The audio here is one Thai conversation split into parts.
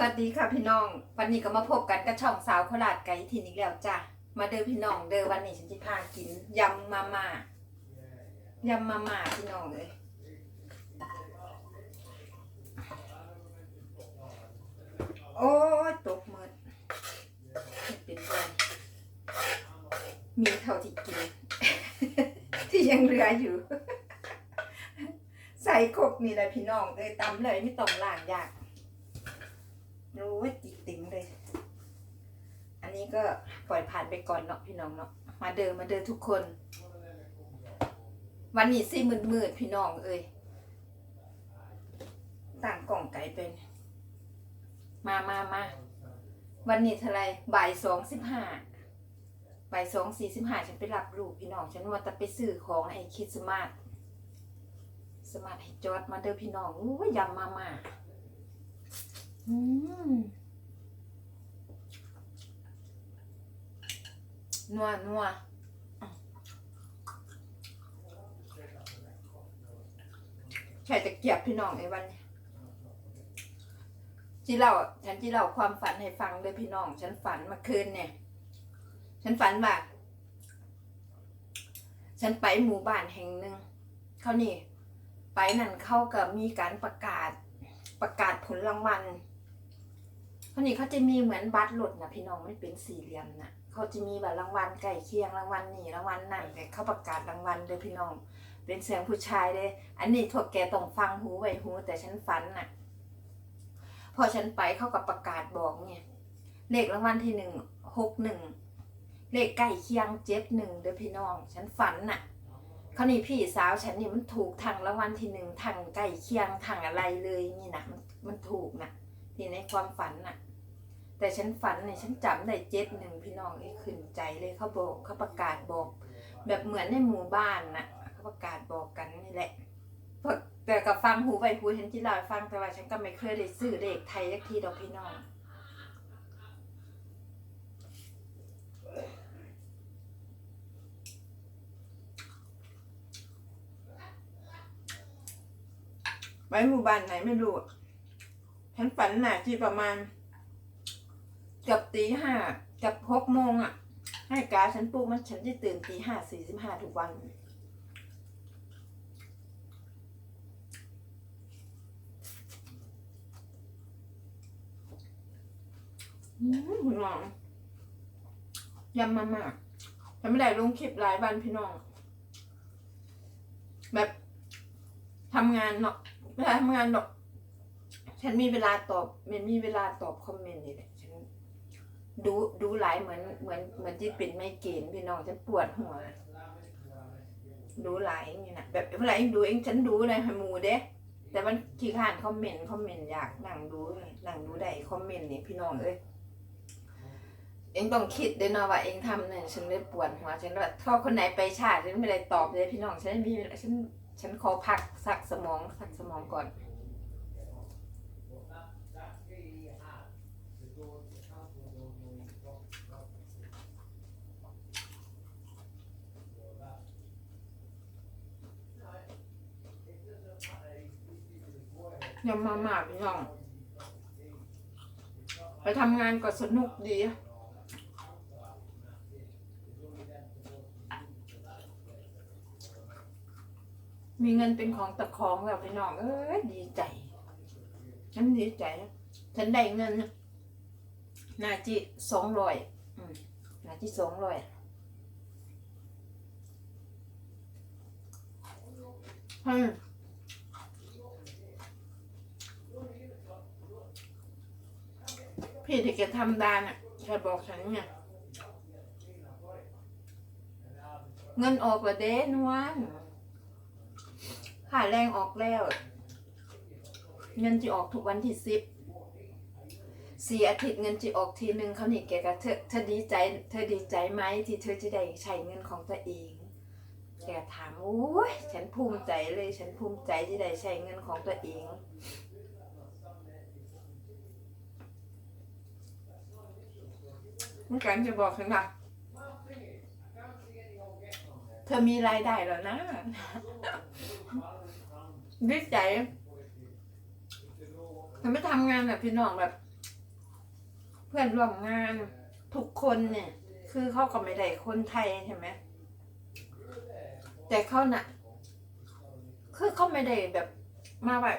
สวัสดีค่ะพี่น้อง วันนี้ก็มาพบกันกับช่องสาวโคราชไก่ทินอีกแล้วจ้ะมาเด้อพี่น้องเด้อวันนี้ฉันจะพากินยำมาม่ายำมาม่าพี่น้องเลยโอ้ยตกหมดเป็นไรมีเท่าที่กิน ที่ยังเหลืออยู่ ใส่ครกนี่แหละพี่น้องเลยตำเลยไม่ต้องล้างยาก รู้ว่าจิกติ๋งเลย อันนี้ก็ปล่อยผ่านไปก่อนเนาะพี่น้องเนาะ มาเดินมาเดินทุกคน วันนี้สิมืดมืดๆพี่น้องเอ้ย ต่างกล่องไก่เป็น มามามา วันนี้เท่าไรบ่ายสองสิบห้าบ่ายสองสี่สิบห้าฉันไปรับลูกพี่น้อง ฉันว่าจะไปซื้อของให้คิดสมาร์ทสมาร์ทให้จอดมาเด้อพี่น้องอู้ยยำมามา อืมนัวนัวใช่จะเกียบพี่น้องไอ้วันนี้ที่าฉันที่เราความฝันให้ฟังเลยพี่น้อง ฉันฝันเมื่อคืนเนี่ย ฉันฝันว่า ฉันไปหมู่บ้านแห่งหนึ่งเขานี่ ไปนั่นเขาก็มีการประกาศประกาศผลรางวัล คนนี้เขาจะมีเหมือนบัตรหลดนะพี่น้องไม่เป็นสี่เหลี่ยมนะเขาจะมีแบบรางวัลใกล้เคียงรางวัลนี่รางวัลนั่นแต่เขาประกาศรางวัลเลยพี่น้อง เป็นเสียงผู้ชายเลยอันนี้ทวกแกต้องฟังหูไว้หู แต่ฉันฝันน่ะ พอฉันไปเขากับประกาศบอกเนี่ยเลขรางวัลที่หนึ่งหกหนึ่งเลขใกล้เคียงเจ็ดหนึ่งเด้อพี่น้อง ฉันฝันน่ะเขานี่พี่สาวฉันนี่มันถูกทางรางวัลที่หนึ่งทางใกล้เคียงทางอะไรเลยนี่นะมันมันถูกน่ะที่ในความฝันน่ะ แต่ฉันฝันเนี่ยฉันจำได้เจ็ดหนึ่งพี่น้องไอ้ขึ้นใจเลยเขาบอกเขาประกาศบอก แบบเหมือนในหมู่บ้านน่ะเขาประกาศบอกกันนี่แหละพราะแต่กับฟังหูไปหูฉันที่เราฟังแต่ว่าฉันก็ไม่เคยได้ซื้อเลขไทยสักทีดอกพี่น้องไปหมู่บ้านไหนไม่รู้อะฉันฝันน่ะที่ประมาณ เกือบตีห้ากับหกโมงอะ ให้กาฉันปลุกมันฉันจะตื่นตีห้าสี่สิบห้าทุกวันคุณน้องยำมามากฉันไม่ได้ลงคลิปหลายวันพี่น้อง แบบทำงานเนาะไม่ได้ทำงานหรอกฉันมีเวลาตอบมันมีเวลาตอบคอมเมนต์นี่แหละ ดูดูหลายเหมือนเหมือนเหมือนที่เป็นไม่เกรนพี่น้องฉันปวดหัว ดูหลายอย่างนี้นะแบบเวลาเองดูเองฉันดูในหมูเด้ แต่มันขี้ข้านคอมเมนต์คอมเมนต์อยากนั่งดูนั่งดูได้คอมเมนต์นี่พี่น้องเอ้ยเองต้องคิดด้วยเนาะว่าเองทำเนี่ยฉันเลยปวดหัวฉันว่าถ้าคนไหนไปชาติฉันไม่ได้ตอบเลยพี่น้องฉันมีฉันฉันขอพักสักสมองสักสมองก่อน ยำมาม่าพี่น้อง ไปทำงานก็สนุกดีมีเงินเป็นของตะของแล้วพี่น้องเอ้ยดีใจฉันดีใจ ฉันได้เงินนาจิสองร้อยนาจิสองร้อยอืม พี่ที่แกทำดานอะแกบอกฉันเนี่ยเงินออกละเด้นวลค่าแรงออกแล้ว เงินจะออกทุกวันที่สิบสี่อาทิตย์เงินจะออกทีหนึ่งเขานี่แกก็เธอเธอดีใจ เธอดีใจไหมที่เธอจะได้ใช้เงินของตัวเองแกถามโอ้ยฉันภูมิใจเลย ฉันภูมิใจที่ได้ใช้เงินของตัวเอง มื่กันจะบอกฉันว่าเธอมีรายได้แล้วนะดีใจเธอไม่ทำงานแบบพี่น้องแบบ เพื่อนร่วมงานทุกคนเนี่ย คือเขาก็ไม่ได้คนไทยใช่ไหมแต่เขาน่ะ คือเขาไม่ได้แบบมาแบบ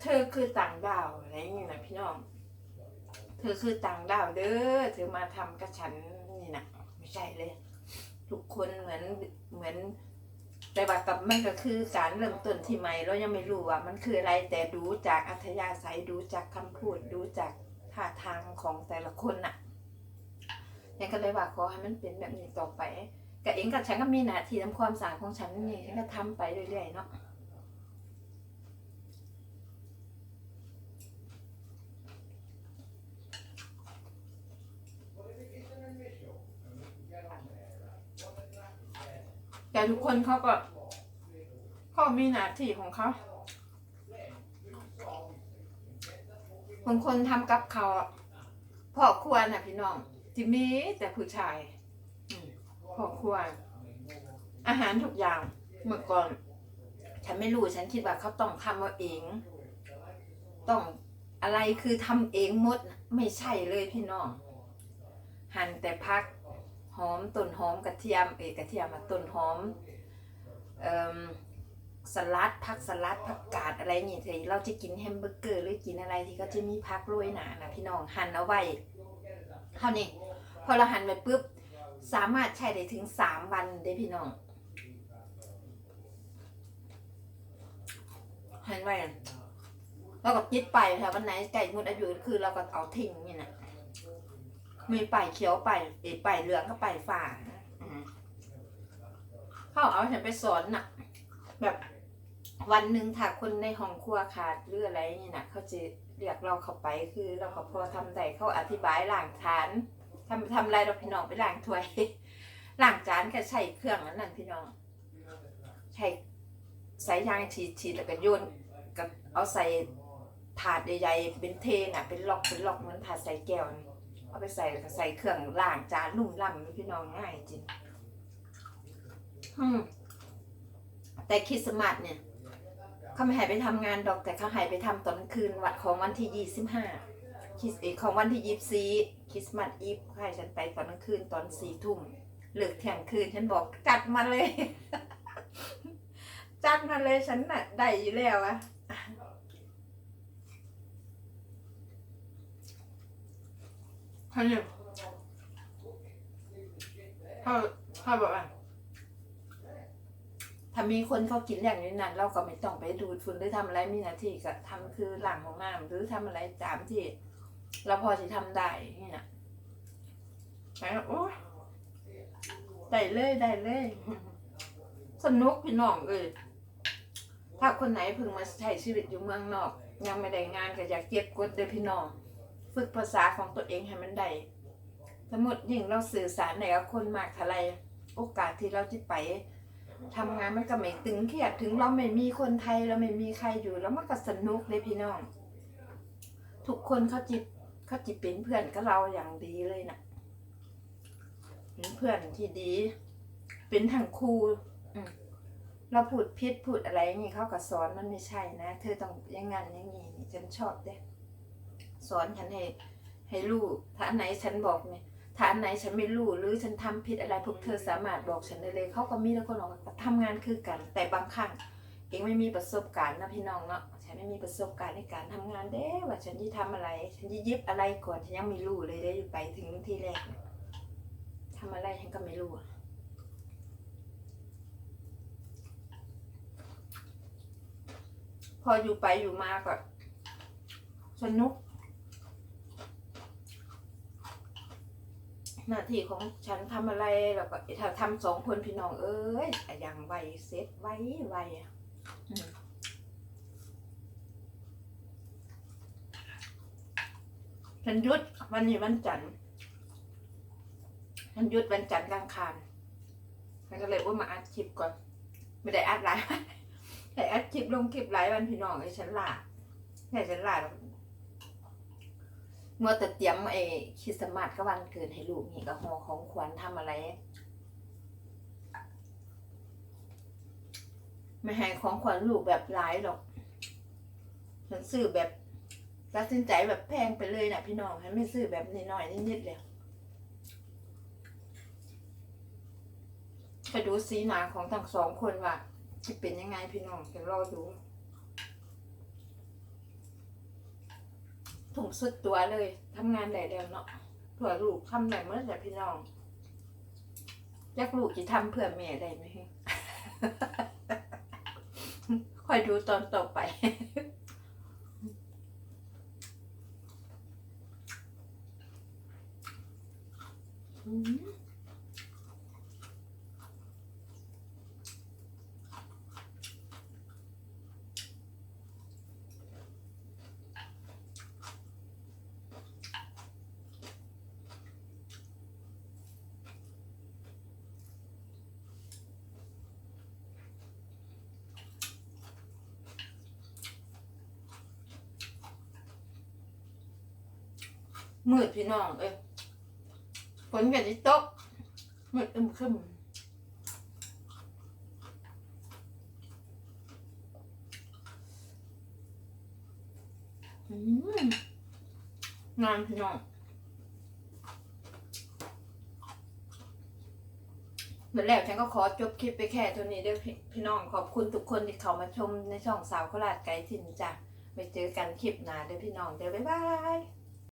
เธอคือต่างดาวอะไรอย่างเงี้ยนะพี่น้อง เธอคือต่างดาวเด้อเธอมาทำกับฉันนี่นะไม่ใช่เลย ทุกคนเหมือนเหมือน แต่ว่ากับมันก็คือการเริ่มต้นที่ใหม่เรายังไม่รู้ว่า มันคืออะไรแต่ดูจากอัธยาศัยดูจากคำพูดดูจากท่าทางของแต่ละคนน่ะยังก็เลยว่าขอให้มันเป็นแบบนี้ต่อไปกับเองกับฉันก็มีหน้าที่ทำความสะอาดของฉันนี่ฉันก็ทำไปเรื่อยๆเนาะ แต่ทุกคนเขาก็เขามีหน้าที่ของเขาบางคนทำกับเขาพ่อครัวน่ะพี่น้องจิมีแต่ผู้ชายพ่อครัว อาหารทุกอย่างเมื่อก่อน ฉันไม่รู้ฉันคิดว่าเขาต้องทำเอาเอง ต้องอะไรคือทำเองหมด ไม่ใช่เลยพี่น้องหั่นแต่พัก หอมต้นหอมกระเทียมเอกระเทียมอะต้นหอมสลัดผักสลัดผักกาดอะไรนี่ทีเราจะกินแฮมเบอร์เกอร์หรือกินอะไรที่ก็จะมีผักโรยหนานะพี่น้องหั่นเอาไว้เท่านี้พอเราหั่นไปปุ๊บสามารถใช้ได้ถึงสามวันเด้พี่น้องหั่นไว้แล้วก็ปิดไปค่ะวันไหนไก่หมดอายุคือเราก็เอาทิ้งนี่นะ มีไปเขียวไปอีไปเหลืองก็ไปฝาอืมเขาเอาฉันไปสอนน่ะ แบบ วันหนึ่งถ้าคนในห้องครัวขาดหรืออะไรนี่นะเขาจะเรียกเราเข้าไปคือเราก็พอทำได้เขาอธิบายล้างจานทำทำอะไรเราพี่น้องไปล้างถ้วยล้างจานก็ใช้เครื่องนั้นนั่นพี่น้องใช้สายยางฉีดฉีดแล้วก็โยนกับเอาใส่ถาดใหญ่ๆเป็นเทน่ะ เป็นล็อกเป็นล็อกเหมือนถาดใส่แก้วน่ เอาไปใส่แล้วก็ใส่เครื่องล้างจานนุ่มล่ำพี่น้องง่ายจริงแต่คริสต์มาสเนี่ยเขาไม่ให้ไปทำงานดอกแต่เขาให้ไปทำตอนคืนวัดของวันที่ยี่สิบห้าคริสของวันที่ยี่สี่คริสต์มาสอีฟให้ฉันไปตอนกลางคืนตอนสี่ทุ่มเลิกเที่ยงคืนฉันบอกจัดมาเลย จัดมาเลยฉันน่ะได้อยู่แล้วอะ ขาเนี่ยเขาเขาบอกว่าถ้ามีคนเขากินอย่างนี้นะเราก็ไม่ต้องไปดูดฝุ่นหรือทำอะไรมีหน้าที่ก็ทำคือหลังของน้ำหรือทำอะไรตามที่เราพอจะทำได้นี่นะแล้วโอ้ยได้เลยได้เลย สนุกพี่น้องเอ้ยถ้าคนไหนเพิ่งมาใช้ชีวิตอยู่เมืองนอก ยังไม่ได้งานก็อยากเก็บกดเด้อพี่น้อง ฝึกภาษาของตัวเองให้มันได้สมมติยิ่งเราสื่อสารในกับคนมากเท่าไรโอกาสที่เราจะไปทำงานมันก็ไม่ตึงเครียดถึงเราไม่มีคนไทยเราไม่มีใครอยู่แล้วมันก็สนุกเลยพี่น้อง ทุกคนเขาจิตเขาจิตเป็นเพื่อนกับเราอย่างดีเลยนะเป็นเพื่อนที่ดี เป็นทั้งครูเราพูดพิษพูดอะไรอย่างนี้เขาก็สอนมันไม่ใช่นะ เธอต้องอยังงั้นอย่างนี้นี่ฉันชอบเด้ สอนฉันให้ให้รู้ถ้าอันไหนฉันบอกเนี่ยถ้าอันไหนฉันไม่รู้หรือฉันทำผิดอะไรพวกเธอสามารถบอกฉันได้เลยเขาก็มีแต่คนบอกว่าทำงานคือกัน แต่บางครั้งเองไม่มีประสบการณ์นะพี่น้องเนาะฉันไม่มีประสบการณ์ในการทำงานเด้ว่าฉันจะทำอะไร ฉันจะยิบอะไรก่อนฉันยังไม่รู้เลยได้อยู่ไปถึงที่แรกเนี่ยทำอะไรฉันก็ไม่รู้อะพออยู่ไปอยู่มาก็สนุก หน้าที่ของฉันทำอะไรแล้วก็ถ้าทำสองคนพี่น้องเอ้ยอย่างไวเซ็ตไวไวอะฉันยุดวันนี้วันจันทร์ฉันยุดวันจันทร์กลางคารฉันก็เลยว่ามาอัดคลิปก่อน ไม่ได้อัดหลายแต่อัดคลิปลงคลิปหลายวันพี่น้องไอ้ฉันลาแค่ฉันลา เมื่อแต่เตรียมไอ้คริสต์มาสก็วันเกิดให้ลูกนี่ก็หอของขวัญทำอะไร ไม่ให้ของขวัญลูกแบบหลายหรอกฉันซื้อแบบตัดสินใจแบบแพงไปเลยนะพี่น้องให้ไม่ซื้อแบบน้อยนิดๆเลยไปดูสีหนาของทั้งสองคนว่าจะเป็นยังไงพี่น้องจะรอดู ถุงสุดตัวเลยทำงานได้เดียวเนาะเผื่อลูกทำได้เมื่อไหร่พี่น้องอยากลูกจะทำเพื่อแม่ได้ไหมคอยดูตอนต่อไปอืม มืดพี่น้องเอ้ยฝนกันที่ตกมืดอึมครึมอืมงามพี่น้องเหมือนแล้วฉันก็ขอจบคลิปไปแค่เท่านี้ด้อพี่พี่น้องขอบคุณทุกคนที่เข้ามาชมในช่องสาวโคราชไกด์ถิ่นจ้ะไปเจอกันคลิปหน้าเด้อพี่น้องเด้อบ๊ายบาย